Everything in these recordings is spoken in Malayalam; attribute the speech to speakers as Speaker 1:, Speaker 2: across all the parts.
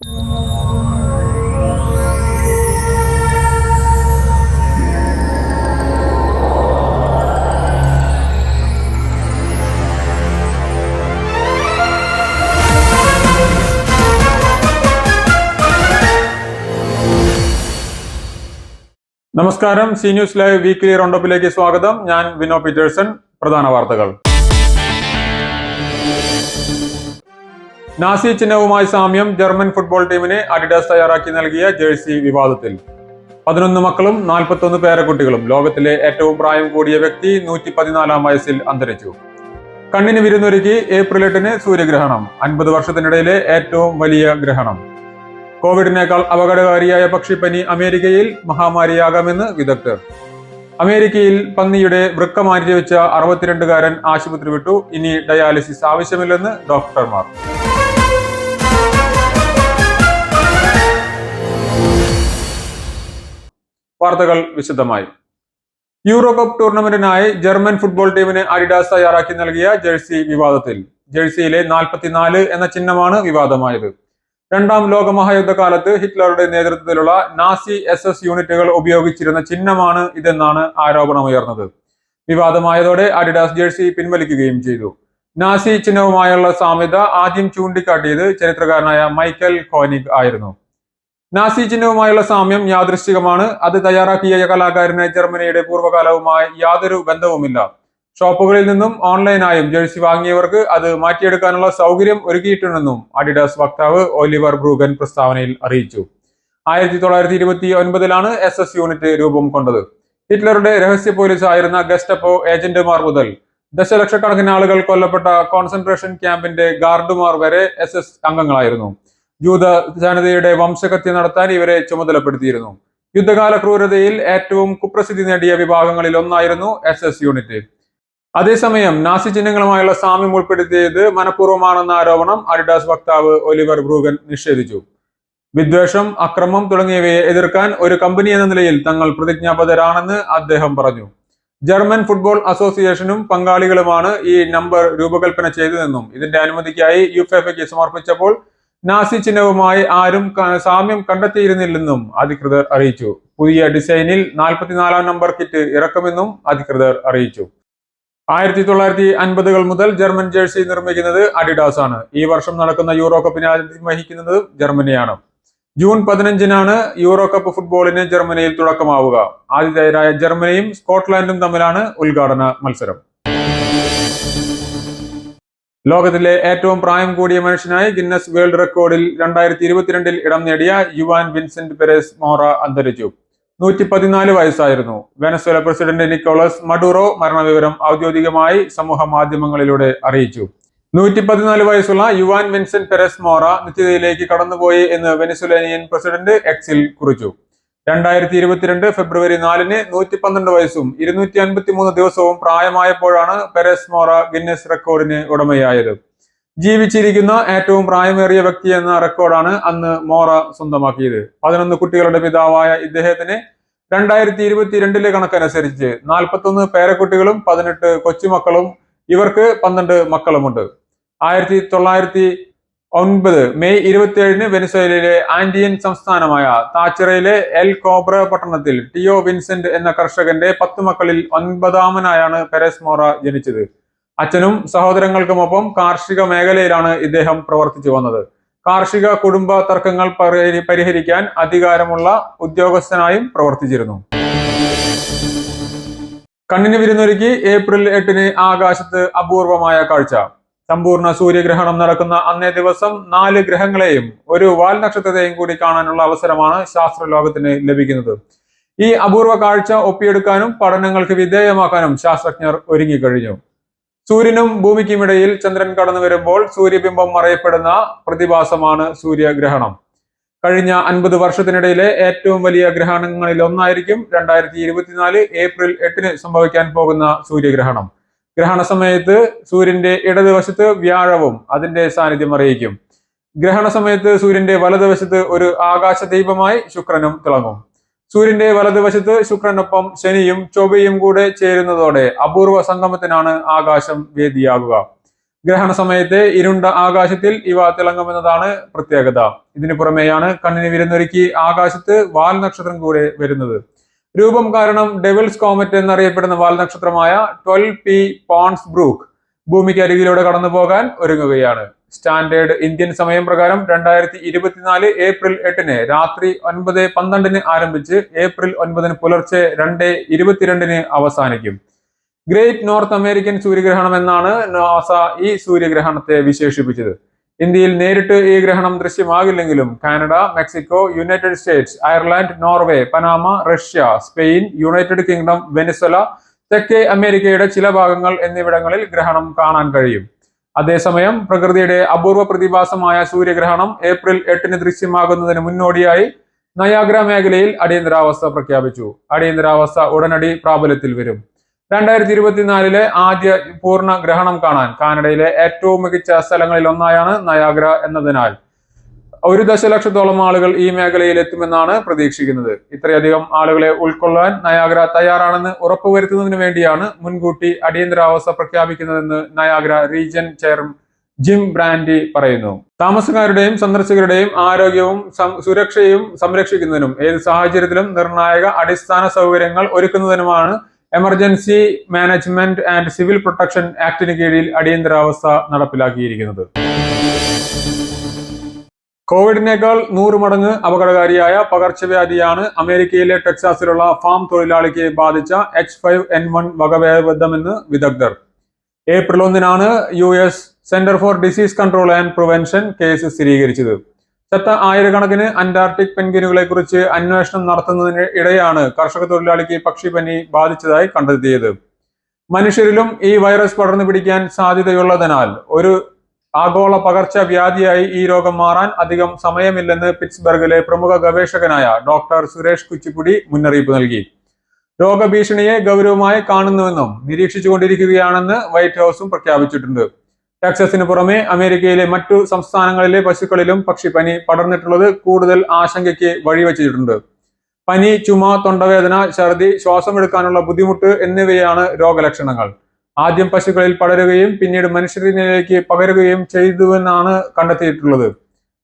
Speaker 1: നമസ്കാരം. സി ന്യൂസ് ലൈവ് വീക്ക്ലി റൗണ്ടപ്പിലേക്ക് സ്വാഗതം. ഞാൻ വിനോ പീറ്റേഴ്സൺ. പ്രധാന വാർത്തകൾ. നാസി ചിഹ്നവുമായി സാമ്യം ജർമ്മൻ ഫുട്ബോൾ ടീമിന് അഡിഡാസ് തയ്യാറാക്കി നൽകിയ ജേഴ്സി വിവാദത്തിൽ. പതിനൊന്ന് മക്കളും നാൽപ്പത്തൊന്ന് പേരക്കുട്ടികളും ലോകത്തിലെ ഏറ്റവും പ്രായം കൂടിയ വ്യക്തി നൂറ്റി പതിനാലാം വയസ്സിൽ അന്തരിച്ചു. കണ്ണിന് വിരുന്നൊരുക്കി ഏപ്രിൽ എട്ടിന് സൂര്യഗ്രഹണം അൻപത് വർഷത്തിനിടയിലെ ഏറ്റവും വലിയ ഗ്രഹണം. കോവിഡിനേക്കാൾ അപകടകാരിയായ പക്ഷിപ്പനി അമേരിക്കയിൽ മഹാമാരിയാകാമെന്ന് വിദഗ്ധർ. അമേരിക്കയിൽ പന്നിയുടെ വൃക്ക മാറ്റിവെച്ച അറുപത്തിരണ്ടുകാരൻ ആശുപത്രി വിട്ടു ഇനി ഡയാലിസിസ് ആവശ്യമില്ലെന്ന് ഡോക്ടർമാർ. വാർത്തകൾ വിശദമായി. യൂറോ കപ്പ് ടൂർണമെന്റിനായി ജർമ്മൻ ഫുട്ബോൾ ടീമിന് അഡിഡാസ് തയ്യാറാക്കി നൽകിയ ജേഴ്സി വിവാദത്തിൽ. ജേഴ്സിയിലെ നാൽപ്പത്തിനാല് എന്ന ചിഹ്നമാണ് വിവാദമായത്. രണ്ടാം ലോക മഹായുദ്ധകാലത്ത് ഹിറ്റ്ലറുടെ നേതൃത്വത്തിലുള്ള നാസി എസ് എസ് യൂണിറ്റുകൾ ഉപയോഗിച്ചിരുന്ന ചിഹ്നമാണ് ഇതെന്നാണ് ആരോപണമുയർന്നത്. വിവാദമായതോടെ അഡിഡാസ് ജേഴ്സി പിൻവലിക്കുകയും ചെയ്തു. നാസി ചിഹ്നവുമായുള്ള സാമ്യത ആദ്യം ചൂണ്ടിക്കാട്ടിയത് ചരിത്രകാരനായ മൈക്കൽ കോനിക് ആയിരുന്നു. നാസി ചിഹ്നവുമായുള്ള സാമ്യം യാദൃശ്ചികമാണ്. അത് തയ്യാറാക്കിയ കലാകാരന് ജർമ്മനിയുടെ പൂർവകാലവുമായി യാതൊരു ബന്ധവുമില്ല. ഷോപ്പുകളിൽ നിന്നും ഓൺലൈനായും ജേഴ്സി വാങ്ങിയവർക്ക് അത് മാറ്റിയെടുക്കാനുള്ള സൗകര്യം ഒരുക്കിയിട്ടുണ്ടെന്നും അഡിഡാസ് വക്താവ് ഒലിവർ ബ്രൂഗൻ പ്രസ്താവനയിൽ അറിയിച്ചു. ആയിരത്തി തൊള്ളായിരത്തി ഇരുപത്തി ഒൻപതിലാണ് എസ് എസ് യൂണിറ്റ് രൂപം കൊണ്ടത്. ഹിറ്റ്ലറുടെ രഹസ്യ പോലീസ് ആയിരുന്ന ഗസ്റ്റപ്പോ ഏജന്റുമാർ മുതൽ ദശലക്ഷക്കണക്കിന് ആളുകൾ കൊല്ലപ്പെട്ട കോൺസെൻട്രേഷൻ ക്യാമ്പിന്റെ ഗാർഡുമാർ വരെ എസ് എസ് അംഗങ്ങളായിരുന്നു. ജൂത ജനതയുടെ വംശഹത്യ നടത്താൻ ഇവരെ ചുമതലപ്പെടുത്തിയിരുന്നു. യുദ്ധകാല ക്രൂരതയിൽ ഏറ്റവും കുപ്രസിദ്ധി നേടിയ വിഭാഗങ്ങളിൽ ഒന്നായിരുന്നു എസ് എസ് യൂണിറ്റ് അതേസമയം നാസി ചിഹ്നങ്ങളുമായുള്ള സാമ്യം ഉൾപ്പെടുത്തിയത് മനഃപൂർവമാണെന്ന ആരോപണം അഡിഡാസ് വക്താവ് ഒലിവർ ബ്രൂഗൻ നിഷേധിച്ചു. വിദ്വേഷം അക്രമം തുടങ്ങിയവയെ എതിർക്കാൻ ഒരു കമ്പനി എന്ന നിലയിൽ തങ്ങൾ പ്രതിജ്ഞാബദ്ധരാണെന്ന് അദ്ദേഹം പറഞ്ഞു. ജർമ്മൻ ഫുട്ബോൾ അസോസിയേഷനും പങ്കാളികളുമാണ് ഈ നമ്പർ രൂപകൽപ്പന ചെയ്തതെന്നും ഇതിന്റെ അനുമതിക്കായി യുഫെഫയ്ക്ക് സമർപ്പിച്ചപ്പോൾ നാസി ചിഹ്നവുമായി ആരും സാമ്യം കണ്ടെത്തിയിരുന്നില്ലെന്നും അധികൃതർ അറിയിച്ചു. പുതിയ ഡിസൈനിൽ നാൽപ്പത്തിനാലാം നമ്പർ കിറ്റ് ഇറക്കുമെന്നും അധികൃതർ അറിയിച്ചു. ആയിരത്തി തൊള്ളായിരത്തി അൻപതുകൾ മുതൽ ജർമ്മൻ ജേഴ്സി നിർമ്മിക്കുന്നത് അഡിഡാസ് ആണ് ഈ വർഷം നടക്കുന്ന യൂറോ കപ്പിനെ വഹിക്കുന്നത് ജർമ്മനിയാണ്. ജൂൺ പതിനഞ്ചിനാണ് യൂറോ കപ്പ് ഫുട്ബോളിന് ജർമ്മനിയിൽ തുടക്കമാവുക. ആതിഥേയരായ ജർമ്മനിയും സ്കോട്ട്ലാൻഡും തമ്മിലാണ് ഉദ്ഘാടന മത്സരം. ലോകത്തിലെ ഏറ്റവും പ്രായം കൂടിയ മനുഷ്യനായി ഗിന്നസ് വേൾഡ് റെക്കോർഡിൽ രണ്ടായിരത്തി ഇരുപത്തിരണ്ടിൽ ഇടം നേടിയ യുവാൻ വിൻസെന്റ് പെരേസ് മോറ അന്തരിച്ചു. നൂറ്റി പതിനാല് വയസ്സായിരുന്നു. വെനസ്വേല പ്രസിഡന്റ് നിക്കോളസ് മഡൂറോ മരണവിവരം ഔദ്യോഗികമായി സമൂഹ മാധ്യമങ്ങളിലൂടെ അറിയിച്ചു. നൂറ്റി പതിനാല് വയസ്സുള്ള യുവാൻ വിൻസെന്റ് പെരസ് മോറ നിത്യതയിലേക്ക് കടന്നുപോയി എന്ന് വെനസ്വലേനിയൻ പ്രസിഡന്റ് എക്സിൽ കുറിച്ചു. രണ്ടായിരത്തി ഇരുപത്തിരണ്ട് ഫെബ്രുവരി നാലിന് നൂറ്റി പന്ത്രണ്ട് വയസ്സും ഇരുന്നൂറ്റി അൻപത്തി മൂന്ന് ദിവസവും പ്രായമായപ്പോഴാണ് പെരസ് മോറ ഗിന്നസ് റെക്കോർഡിന് ഉടമയായത്. ജീവിച്ചിരിക്കുന്ന ഏറ്റവും പ്രായമേറിയ വ്യക്തി എന്ന റെക്കോർഡാണ് അന്ന് മോറ സ്വന്തമാക്കിയത്. പതിനൊന്ന് കുട്ടികളുടെ പിതാവായ ഇദ്ദേഹത്തിന് രണ്ടായിരത്തി ഇരുപത്തിരണ്ടിലെ കണക്കനുസരിച്ച് നാൽപ്പത്തൊന്ന് പേരക്കുട്ടികളും പതിനെട്ട് കൊച്ചുമക്കളും ഇവർക്ക് പന്ത്രണ്ട് മക്കളുമുണ്ട്. ആയിരത്തി തൊള്ളായിരത്തി ഒൻപത്. മെയ് ഇരുപത്തിയേഴിന് വെനസ്വേലയിലെ ആൻഡിയൻ സംസ്ഥാനമായ താച്ചിറയിലെ എൽ കോബ്ര പട്ടണത്തിൽ ടിയോ വിൻസെന്റ് എന്ന കർഷകന്റെ പത്ത് മക്കളിൽ ഒൻപതാമനായാണ് പെരസ് മോറ ജനിച്ചത്. അച്ഛനും സഹോദരങ്ങൾക്കുമൊപ്പം കാർഷിക മേഖലയിലാണ് ഇദ്ദേഹം പ്രവർത്തിച്ചു വന്നത്. കാർഷിക കുടുംബ തർക്കങ്ങൾ പരിഹരിക്കാൻ അധികാരമുള്ള ഉദ്യോഗസ്ഥനായും പ്രവർത്തിച്ചിരുന്നു. കണ്ണിന് വിരുന്നൊരുക്കി ഏപ്രിൽ എട്ടിന് ആകാശത്ത് അപൂർവമായ കാഴ്ച. സമ്പൂർണ സൂര്യഗ്രഹണം നടക്കുന്ന അന്നേ ദിവസം നാല് ഗ്രഹങ്ങളെയും ഒരു വാൽ നക്ഷത്രത്തെയും കൂടി കാണാനുള്ള അവസരമാണ് ശാസ്ത്രലോകത്തിന് ലഭിക്കുന്നത്. ഈ അപൂർവ കാഴ്ച ഒപ്പിയെടുക്കാനും പഠനങ്ങൾക്ക് വിധേയമാക്കാനും ശാസ്ത്രജ്ഞർ ഒരുങ്ങിക്കഴിഞ്ഞു. സൂര്യനും ഭൂമിക്കുമിടയിൽ ചന്ദ്രൻ കടന്നു വരുമ്പോൾ സൂര്യബിംബം മറയപ്പെടുന്ന പ്രതിഭാസമാണ് സൂര്യഗ്രഹണം. കഴിഞ്ഞ അൻപത് വർഷത്തിനിടയിലെ ഏറ്റവും വലിയ ഗ്രഹണങ്ങളിൽ ഒന്നായിരിക്കും രണ്ടായിരത്തി ഇരുപത്തിനാല് ഏപ്രിൽ എട്ടിന് സംഭവിക്കാൻ പോകുന്ന സൂര്യഗ്രഹണം. ഗ്രഹണ സമയത്ത് സൂര്യന്റെ ഇടതുവശത്ത് വ്യാഴവും അതിന്റെ സാന്നിധ്യം അറിയിക്കും. ഗ്രഹണ സമയത്ത് സൂര്യന്റെ വലതുവശത്ത് ഒരു ആകാശ ദീപമായി ശുക്രനും തിളങ്ങും. സൂര്യന്റെ വലതുവശത്ത് ശുക്രനൊപ്പം ശനിയും ചൊവ്വയും കൂടെ ചേരുന്നതോടെ അപൂർവ സംഗമത്തിനാണ് ആകാശം വേദിയാകുക. ഗ്രഹണ സമയത്തെ ഇരുണ്ട ആകാശത്തിൽ ഇവ തിളങ്ങുമെന്നതാണ് പ്രത്യേകത. ഇതിനു പുറമെയാണ് കണ്ണിന് വിരുന്നൊരുക്കി ആകാശത്ത് വാൽ നക്ഷത്രം കൂടെ വരുന്നത്. രൂപം കാരണം ഡെവിൾസ് കോമറ്റ് എന്നറിയപ്പെടുന്ന വാൽനക്ഷത്രമായ ട്വൽവ് പി പോൺസ് ബ്രൂക്ക് ഭൂമിക്ക് അരികിലൂടെ കടന്നു പോകാൻ ഒരുങ്ങുകയാണ്. സ്റ്റാൻഡേർഡ് ഇന്ത്യൻ സമയം പ്രകാരം രണ്ടായിരത്തി ഇരുപത്തിനാല് ഏപ്രിൽ എട്ടിന് രാത്രി ഒൻപത് പന്ത്രണ്ടിന് ആരംഭിച്ച് ഏപ്രിൽ ഒൻപതിന് പുലർച്ചെ രണ്ട് ഇരുപത്തിരണ്ടിന് അവസാനിക്കും. ഗ്രേറ്റ് നോർത്ത് അമേരിക്കൻ സൂര്യഗ്രഹണം എന്നാണ് നാസ ഈ സൂര്യഗ്രഹണത്തെ വിശേഷിപ്പിച്ചത്. ഇന്ത്യയിൽ നേരിട്ട് ഈ ഗ്രഹണം ദൃശ്യമാകില്ലെങ്കിലും Canada Mexico United States Ireland Norway Panama Russia Spain United Kingdom Venezuela തെക്കേ അമേരിക്കയുടെ ചില ഭാഗങ്ങൾ എന്നിവിടങ്ങളിൽ ഗ്രഹണം കാണാൻ കഴിയും. അതേസമയം പ്രകൃതിയുടെ അപൂർവ പ്രതിഭാസമായ സൂര്യഗ്രഹണം ഏപ്രിൽ എട്ടിന് ദൃശ്യമാകുന്നതിന് മുന്നോടിയായി നയാഗ്ര മേഖലയിൽ അടിയന്തരാവസ്ഥ പ്രഖ്യാപിച്ചു. അടിയന്തരാവസ്ഥ ഉടനടി പ്രാബല്യത്തിൽ വരും. രണ്ടായിരത്തി ഇരുപത്തിനാലിലെ ആദ്യ പൂർണ ഗ്രഹണം കാണാൻ കാനഡയിലെ ഏറ്റവും മികച്ച സ്ഥലങ്ങളിൽ ഒന്നായാണ് നയാഗ്ര എന്നതിനാൽ ഒരു ദശലക്ഷത്തോളം ആളുകൾ ഈ മേഖലയിൽ എത്തുമെന്നാണ് പ്രതീക്ഷിക്കുന്നത്. ഇത്രയധികം ആളുകളെ ഉൾക്കൊള്ളാൻ നയാഗ്ര തയ്യാറാണെന്ന് ഉറപ്പുവരുത്തുന്നതിന് വേണ്ടിയാണ് മുൻകൂട്ടി അടിയന്തരാവസ്ഥ പ്രഖ്യാപിക്കുന്നതെന്ന് Niagara region chairman Jim Brandy പറയുന്നു. താമസക്കാരുടെയും സന്ദർശകരുടെയും ആരോഗ്യവും സുരക്ഷയും സംരക്ഷിക്കുന്നതിനും ഏത് സാഹചര്യത്തിലും നിർണായക അടിസ്ഥാന സൗകര്യങ്ങൾ ഒരുക്കുന്നതിനുമാണ് emergency management and civil protection ആക്ടിന് കീഴിൽ അടിയന്തരാവസ്ഥ നടപ്പിലാക്കിയിരിക്കുന്നത്. കോവിഡിനേക്കാൾ നൂറ് മടങ്ങ് അപകടകാരിയായ പകർച്ചവ്യാധിയാണ് അമേരിക്കയിലെ ടെക്സാസിലുള്ള ഫാം തൊഴിലാളിക്ക് ബാധിച്ച എച്ച് ഫൈവ് എൻ വൺ വകഭേദമെന്ന് വിദഗ്ധർ. ഏപ്രിൽ ഒന്നിനാണ് U S center for disease control and prevention case സ്ഥിരീകരിച്ചത്. ചത്ത ആയിരക്കണക്കിന് അന്റാർട്ടിക് പെൻഗിനുകളെ കുറിച്ച് അന്വേഷണം നടത്തുന്നതിന് ഇടയാണ് കർഷക തൊഴിലാളിക്ക് പക്ഷിപ്പനി ബാധിച്ചതായി കണ്ടെത്തിയത്. മനുഷ്യരിലും ഈ വൈറസ് പടർന്നു പിടിക്കാൻ സാധ്യതയുള്ളതിനാൽ ഒരു ആഗോള പകർച്ചവ്യാധിയായി ഈ രോഗം മാറാൻ അധികം സമയമില്ലെന്ന് പിറ്റ്സ്ബർഗിലെ പ്രമുഖ ഗവേഷകനായ ഡോക്ടർ സുരേഷ് കുച്ചിപ്പുടി മുന്നറിയിപ്പ് നൽകി. രോഗഭീഷണിയെ ഗൗരവമായി കാണുന്നുവെന്നും നിരീക്ഷിച്ചുകൊണ്ടിരിക്കുകയാണെന്ന് വൈറ്റ് ഹൌസും പ്രഖ്യാപിച്ചിട്ടുണ്ട്. ടെക്സസിന് പുറമെ അമേരിക്കയിലെ മറ്റു സംസ്ഥാനങ്ങളിലെ പശുക്കളിലും പക്ഷിപ്പനി പടർന്നിട്ടുള്ളത് കൂടുതൽ ആശങ്കയ്ക്ക് വഴിവെച്ചിട്ടുണ്ട്. പനി ചുമ തൊണ്ടവേദന ഛർദി ശ്വാസമെടുക്കാനുള്ള ബുദ്ധിമുട്ട് എന്നിവയാണ് രോഗലക്ഷണങ്ങൾ. ആദ്യം പശുക്കളിൽ പടരുകയും പിന്നീട് മനുഷ്യരിലേക്ക് പകരുകയും ചെയ്തുവെന്നാണ് കണ്ടെത്തിയിട്ടുള്ളത്.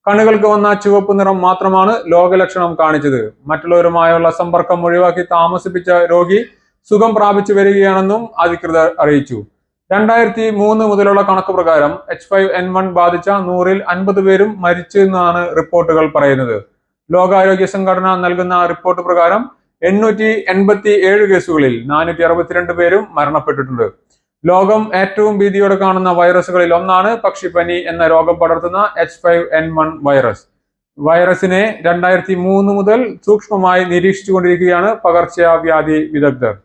Speaker 1: കണ്ണുകൾക്ക് വന്ന ചുവപ്പ് നിറം മാത്രമാണ് രോഗലക്ഷണം കാണിച്ചത്. മറ്റുള്ളവരുമായുള്ള സമ്പർക്കം ഒഴിവാക്കി താമസിപ്പിച്ച രോഗി സുഖം പ്രാപിച്ചു വരികയാണെന്നും അധികൃതർ അറിയിച്ചു. രണ്ടായിരത്തി മൂന്ന് മുതലുള്ള കണക്ക് പ്രകാരം എച്ച് ഫൈവ് എൻ വൺ ബാധിച്ച നൂറിൽ അൻപത് പേരും മരിച്ചു എന്നാണ് റിപ്പോർട്ടുകൾ പറയുന്നത്. ലോകാരോഗ്യ സംഘടന നൽകുന്ന റിപ്പോർട്ട് പ്രകാരം എണ്ണൂറ്റി എൺപത്തി ഏഴ് കേസുകളിൽ നാനൂറ്റി അറുപത്തിരണ്ട് പേരും മരണപ്പെട്ടിട്ടുണ്ട്. ലോകം ഏറ്റവും ഭീതിയോടെ കാണുന്ന വൈറസുകളിൽ ഒന്നാണ് പക്ഷിപ്പനി എന്ന രോഗം പടർത്തുന്ന H five N one virus. വൈറസിനെ രണ്ടായിരത്തി മൂന്ന് മുതൽ സൂക്ഷ്മമായി നിരീക്ഷിച്ചുകൊണ്ടിരിക്കുകയാണ് പകർച്ചവ്യാധി വിദഗ്ധർ.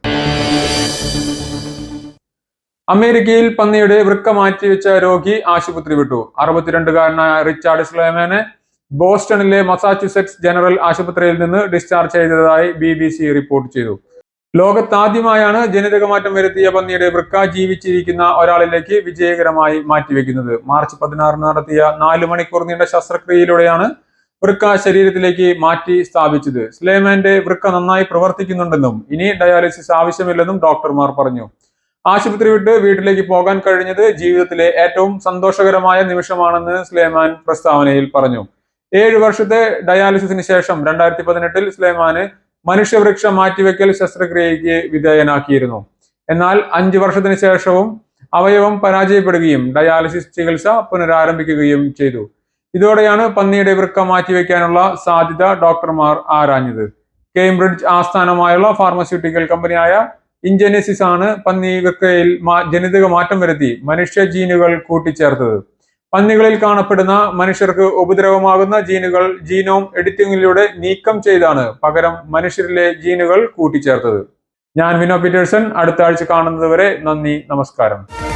Speaker 1: അമേരിക്കയിൽ പന്നിയുടെ വൃക്ക മാറ്റിവെച്ച രോഗി ആശുപത്രി വിട്ടു. അറുപത്തിരണ്ടുകാരനായ റിച്ചാർഡ് സ്ലേമനെ ബോസ്റ്റണിലെ മസാച്യുസെറ്റ്സ് ജനറൽ ആശുപത്രിയിൽ നിന്ന് ഡിസ്ചാർജ് ചെയ്തതായി ബി ബി സി റിപ്പോർട്ട് ചെയ്തു. ലോകത്താദ്യമായാണ് ജനിതക മാറ്റം വരുത്തിയ പന്നിയുടെ വൃക്ക ജീവിച്ചിരിക്കുന്ന ഒരാളിലേക്ക് വിജയകരമായി മാറ്റിവെക്കുന്നത്. മാർച്ച് പതിനാറിന് നടത്തിയ നാല് മണിക്കൂർ നീണ്ട ശസ്ത്രക്രിയയിലൂടെയാണ് വൃക്ക ശരീരത്തിലേക്ക് മാറ്റി സ്ഥാപിച്ചത്. സ്ലേമാന്റെ വൃക്ക നന്നായി പ്രവർത്തിക്കുന്നുണ്ടെന്നും ഇനി ഡയാലിസിസ് ആവശ്യമില്ലെന്നും ഡോക്ടർമാർ പറഞ്ഞു. ആശുപത്രി വിട്ട് വീട്ടിലേക്ക് പോകാൻ കഴിഞ്ഞത് ജീവിതത്തിലെ ഏറ്റവും സന്തോഷകരമായ നിമിഷമാണെന്ന് സ്ലേമാൻ പ്രസ്താവനയിൽ പറഞ്ഞു. ഏഴു വർഷത്തെ ഡയാലിസിസിന് ശേഷം രണ്ടായിരത്തി പതിനെട്ടിൽ സ്ലേമാന് മനുഷ്യവൃക്ഷ മാറ്റിവെക്കൽ ശസ്ത്രക്രിയയ്ക്ക് വിധേയനാക്കിയിരുന്നു. എന്നാൽ അഞ്ചു വർഷത്തിന് ശേഷവും അവയവം പരാജയപ്പെടുകയും ഡയാലിസിസ് ചികിത്സ പുനരാരംഭിക്കുകയും ചെയ്തു. ഇതോടെയാണ് പന്നിയുടെ വൃക്ക മാറ്റിവെക്കാനുള്ള സാധ്യത ഡോക്ടർമാർ ആരാഞ്ഞത്. കേംബ്രിഡ്ജ് ആസ്ഥാനമായുള്ള ഫാർമസ്യൂട്ടിക്കൽ കമ്പനിയായ ഇൻജനസിസ് ആണ് പന്നി വൃക്കയിൽ മാ- ജനിതക മാറ്റം വരുത്തി മനുഷ്യ ജീനുകൾ കൂട്ടിച്ചേർത്തത്. പന്നികളിൽ കാണപ്പെടുന്ന മനുഷ്യർക്ക് ഉപദ്രവമാകുന്ന ജീനുകൾ ജീനോം എഡിറ്റിംഗിലൂടെ നീക്കം ചെയ്താണ് പകരം മനുഷ്യരിലെ ജീനുകൾ കൂട്ടിച്ചേർത്തത്. ഞാൻ വിനോ പീറ്റേഴ്സൺ അടുത്ത ആഴ്ച കാണുന്നതുവരെ നന്ദി നമസ്കാരം.